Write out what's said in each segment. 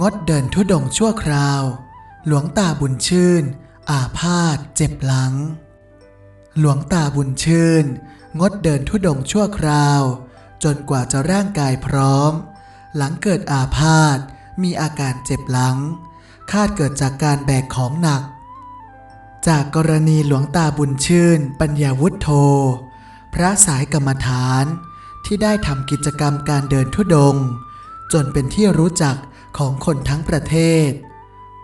งดเดินทุดงชั่วคราว หลวงตาบุญชื่น อาพาธเจ็บหลัง หลวงตาบุญชื่น งดเดินทุดงชั่วคราว จนกว่าจะร่างกายพร้อม หลังเกิดอาพาธมีอาการเจ็บหลัง คาดเกิดจากการแบกของหนัก จากกรณีหลวงตาบุญชื่น ปัญญาวุฒโธ พระสายกรรมฐานที่ได้ทำกิจกรรมการเดินทุดง จนเป็นที่รู้จัก ของคนทั้งประเทศ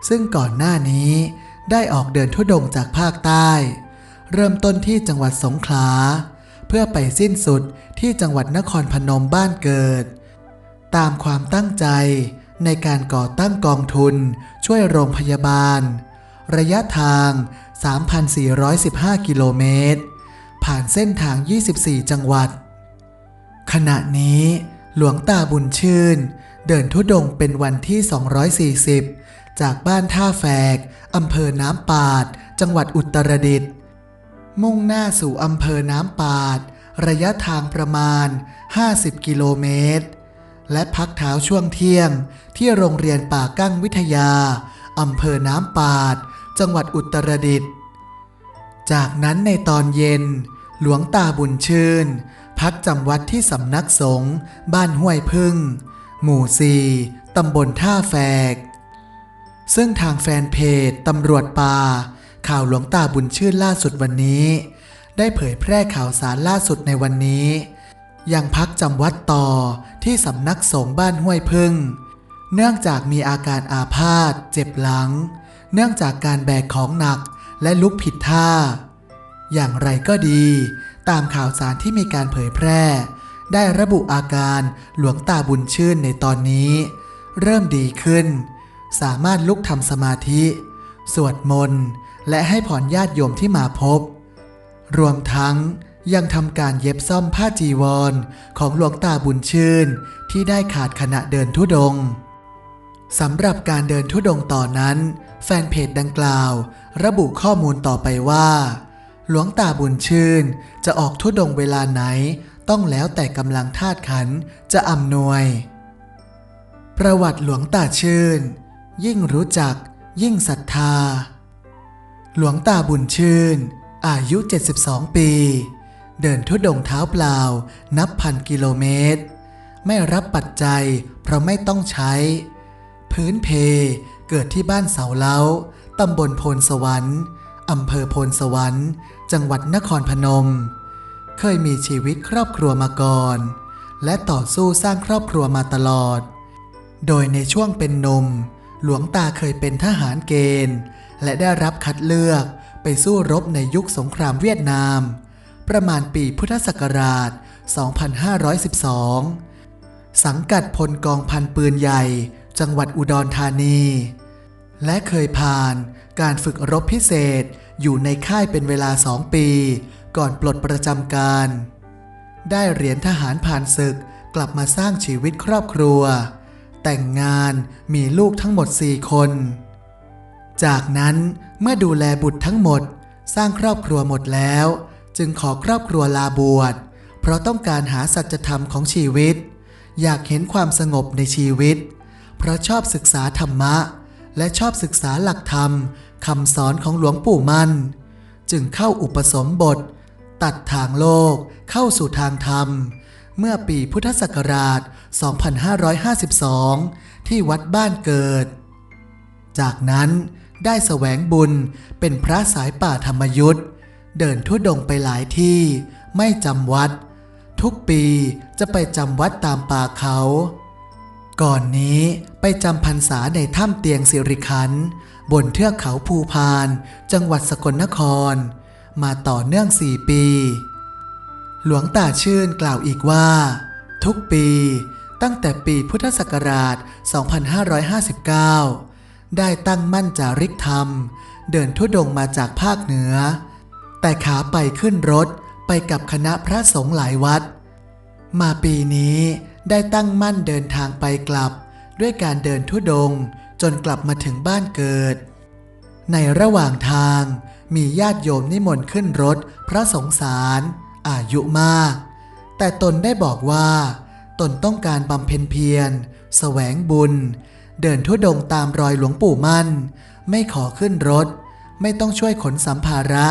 ซึ่งก่อนหน้านี้ได้ออกเดินทุดงจากภาคใต้ เริ่มต้นที่จังหวัดสงขลา เพื่อไปสิ้นสุดที่จังหวัดนครพนมบ้านเกิด ตามความตั้งใจในการก่อตั้งกองทุนช่วยโรงพยาบาล ระยะทาง 3,415 กิโลเมตร ผ่านเส้นทาง 24 จังหวัด ขณะนี้หลวงตาบุญชื่น เดินทุดงเป็นวันที่ 240 จากบ้านท่าแฝกอำเภอน้ำปาด จังหวัดอุตรดิตถ์มุ่งหน้าสู่อำเภอน้ำปาด ระยะทางประมาณ 50 กิโลเมตร และพักเท้าช่วงเที่ยง ที่โรงเรียนป่ากั้งวิทยาอำเภอน้ำปาด จังหวัดอุตรดิตถ์จากนั้นในตอนเย็น หลวงตาบุญชื่น พักจำวัดที่สำนักสงฆ์บ้านห้วยพึ่ง หมู่สี่ตำบลท่าแฝก ซึ่งทางแฟนเพจตำรวจป่าข่าวหลวงตาบุญชื่นล่าสุดวันนี้ ได้เผยแพร่ข่าวสารล่าสุดในวันนี้ ยังพักจำวัดต่อที่สำนักสงฆ์บ้านห้วยพึ่ง เนื่องจากมีอาการอาพาธเจ็บหลัง เนื่องจากการแบกของหนักและลุกผิดท่า อย่างไรก็ดี ตามข่าวสารที่มีการเผยแพร่ ได้ระบุอาการหลวงตาบุญชื่นในตอนนี้ เริ่มดีขึ้น สามารถลุกทำสมาธิ สวดมนต์และให้ผ่อนญาติโยมที่มาพบ รวมทั้งยังทำการเย็บซ่อมผ้าจีวรของหลวงตาบุญชื่น ที่ได้ขาดขณะเดินทุดงสำหรับการเดินทุดงต่อนนั้น แฟนเพจดังกล่าว ระบุข้อมูลต่อไปว่า หลวงตาบุญชื่นจะออกทุดงเวลาไหน ต้องแล้วแต่กำลังธาตุขันจะอำนวย ประวัติหลวงตาชื่น ยิ่งรู้จัก ยิ่งศรัทธา หลวงตาบุญชื่น อายุ 72 ปี เดินทุดงเท้าเปล่า นับพันกิโลเมตร ไม่รับปัจจัยเพราะไม่ต้องใช้ พื้นเพเกิดที่บ้านเสาเล้าตำบลโพนสวรรค์อำเภอโพนสวรรค์ จังหวัดนครพนม เคยมีชีวิตครอบครัวมาก่อน และต่อสู้สร้างครอบครัวมาตลอด โดยในช่วงเป็นนม หลวงตาเคยเป็นทหารเกณฑ์ และได้รับคัดเลือกไปสู้รบในยุคสงครามเวียดนาม ประมาณปีพุทธศักราช 2512 สังกัดพลกองพันปืนใหญ่ จังหวัดอุดรธานี และเคยผ่านการฝึกรบพิเศษ อยู่ในค่ายเป็นเวลาสองปี ก่อนปลดประจำการ ได้เหรียญทหารผ่านศึกกลับมาสร้างชีวิตครอบครัว แต่งงานมีลูกทั้งหมด4คน จากนั้นเมื่อดูแลบุตรทั้งหมด สร้างครอบครัวหมดแล้ว จึงขอครอบครัวลาบวชเพราะต้องการหาสัจธรรมของชีวิต อยากเห็นความสงบในชีวิต เพราะชอบศึกษาธรรมะ และชอบศึกษาหลักธรรมคำสอนของหลวงปู่มั่น จึงเข้าอุปสมบท ตัดทางโลกเข้าสู่ทางธรรม เมื่อปีพุทธศักราช 2552 ที่วัดบ้านเกิด จากนั้นได้แสวงบุญเป็นพระสายป่าธรรมยุทธ์เดินทุดงไปหลายที่ไม่จำวัด ทุกปีจะไปจำวัดตามป่าเขา ก่อนนี้ไปจำพรรษาในถ้ำเตียงสิริคันบนเทือกเขาภูพาน จังหวัดสกลนคร มาต่อเนื่องสี่ปี หลวงตาชื่นกล่าวอีกว่า ทุกปีตั้งแต่ปีพุทธศักราช 2559 ได้ตั้งมั่นจาริกธรรม เดินทุดงค์มาจากภาคเหนือ แต่ขาไปขึ้นรถไปกับคณะพระสงฆ์หลายวัด มาปีนี้ ได้ตั้งมั่นเดินทางไปกลับ ด้วยการเดินทุดงจนกลับมาถึงบ้านเกิด ในระหว่างทางมีญาติโยมนิมนต์ขึ้นรถพระสงสาร อายุมาก แต่ตนได้บอกว่า ตนต้องการบำเพ็ญเพียรแสวงบุญ เดินทุดงตามรอยหลวงปู่มั่น ไม่ขอขึ้นรถ ไม่ต้องช่วยขนสัมภาระ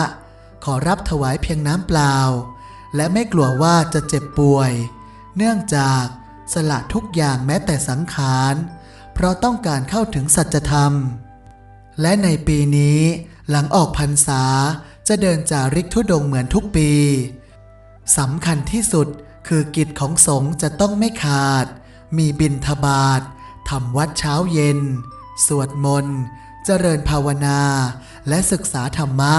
ขอรับถวายเพียงน้ำเปล่า และไม่กลัวว่าจะเจ็บป่วย เนื่องจาก สละทุกอย่างแม้แต่สังขาร เพราะต้องการเข้าถึงสัจธรรม และในปีนี้หลังออกพรรษาจะเดินจาริกทุดงค์เหมือนทุกปีสำคัญที่สุดคือกิจของสงฆ์จะต้องไม่ขาด มีบิณฑบาตทำวัดเช้าเย็น สวดมนต์ เจริญภาวนา และศึกษาธรรมะ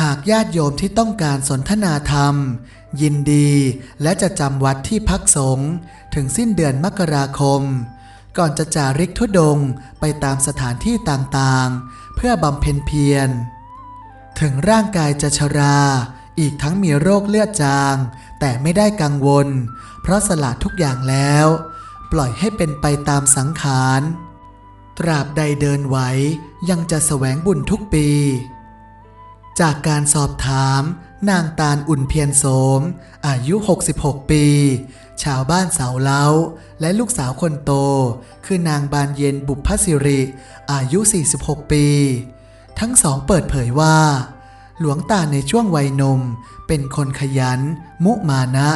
หากญาติโยมที่ต้องการสนทนาธรรม ยินดีและจะจำวัดที่พักสงฆ์ถึงสิ้นเดือนมกราคม ก่อนจะจาริกทุดงไปตามสถานที่ต่างๆ เพื่อบำเพ็ญเพียร ถึงร่างกายจะชรา อีกทั้งมีโรคเลือดจาง แต่ไม่ได้กังวล เพราะสละทุกอย่างแล้ว ปล่อยให้เป็นไปตามสังขาร ตราบใดเดินไหวยังจะแสวงบุญทุกปี จากการสอบถาม นางตาลอุ่นเพียรโสม อายุ 66 ปี ชาวบ้านเสาเล้า และลูกสาวคนโต คือนางบานเย็นบุพสิริ อายุ 46 ปี ทั้งสองเปิดเผยว่า หลวงตาในช่วงวัยนม เป็นคนขยัน มุมานะ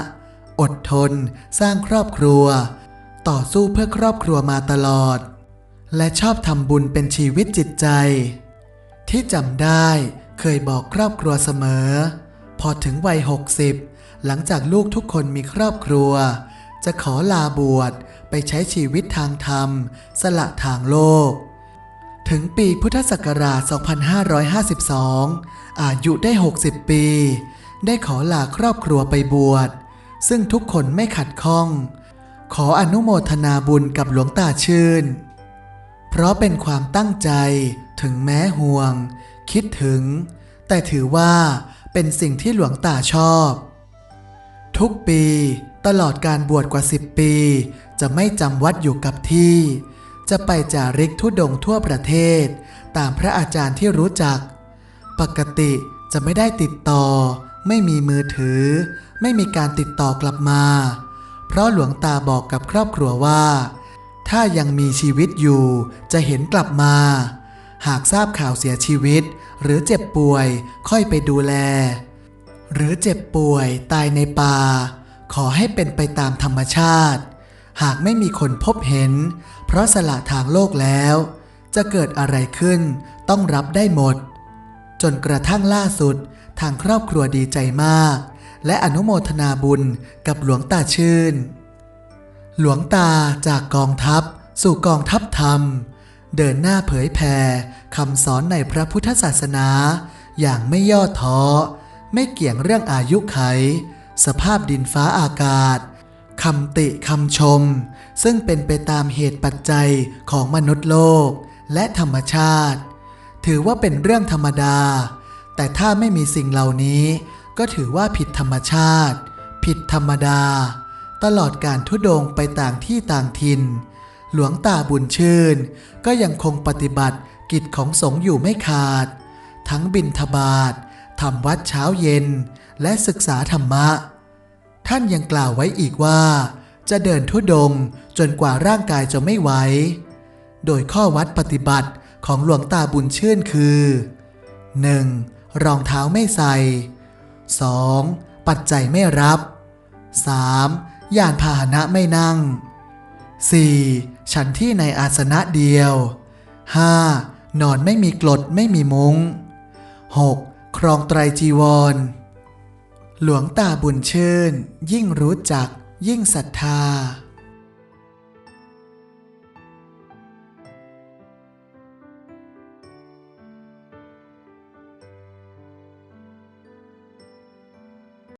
อดทน สร้างครอบครัว ต่อสู้เพื่อครอบครัวมาตลอด และชอบทำบุญเป็นชีวิตจิตใจ ที่จำได้ เคยบอกครอบครัวเสมอ พอถึงวัย 60 หลังจากลูกทุกคนมีครอบครัว จะขอลาบวชไปใช้ชีวิตทางธรรม สละทางโลก ถึงปีพุทธศักราช 2552 อายุได้ 60 ปี ได้ขอลาครอบครัวไปบวช ซึ่งทุกคนไม่ขัดข้อง ขออนุโมทนาบุญกับหลวงตาชื่น เพราะเป็นความตั้งใจถึงแม้ห่วง คิดถึง แต่ถือว่าเป็นสิ่งที่หลวงตาชอบ ทุกปีตลอดการบวชกว่า 10 ปี จะไม่จำวัดอยู่กับที่ จะไปจาริกทุดงทั่วประเทศ ตามพระอาจารย์ที่รู้จัก ปกติจะไม่ได้ติดต่อ ไม่มีมือถือ ไม่มีการติดต่อกลับมา เพราะหลวงตาบอกกับครอบครัวว่า ถ้ายังมีชีวิตอยู่จะเห็นกลับมา หากทราบข่าวเสียชีวิต หรือเจ็บป่วยค่อยไปดูแล หรือเจ็บป่วยตายในป่า ขอให้เป็นไปตามธรรมชาติ หากไม่มีคนพบเห็น เพราะสละทางโลกแล้ว จะเกิดอะไรขึ้นต้องรับได้หมด จนกระทั่งล่าสุดทางครอบครัวดีใจมาก และอนุโมทนาบุญกับหลวงตาชื่น หลวงตาจากกองทัพสู่กองทัพธรรม เดินหน้าเผยแผ่คำสอนในพระพุทธศาสนา อย่างไม่ย่อท้อ ไม่เกี่ยงเรื่องอายุไข สภาพดินฟ้าอากาศคำติคำชม ซึ่งเป็นไปตามเหตุปัจจัยของมนุษย์โลก และธรรมชาติ ถือว่าเป็นเรื่องธรรมดา แต่ถ้าไม่มีสิ่งเหล่านี้ ก็ถือว่าผิดธรรมชาติ ผิดธรรมดา ตลอดการทุดงไปต่างที่ต่างถิ่น หลวงตาบุญชื่น ก็ยังคงปฏิบัติกิจของสงฆ์อยู่ไม่ขาด ทั้งบิณฑบาตทำวัดเช้าเย็น และศึกษาธรรมะ ท่านยังกล่าวไว้อีกว่า จะเดินทุดงจนกว่าร่างกายจะไม่ไหว โดยข้อวัดปฏิบัติของหลวงตาบุญชื่นคือ 1. รองเท้าไม่ใส่ 2. ปัจจัยไม่รับ 3. ยานพาหนะไม่นั่ง 4. ฉันที่ในอาสนะเดียว 5. นอนไม่มีกรดไม่มีมุง้ง 6. ครองไตรจีวร หลวงตาบุญชื่น ยิ่งรู้จัก ยิ่งศรัทธา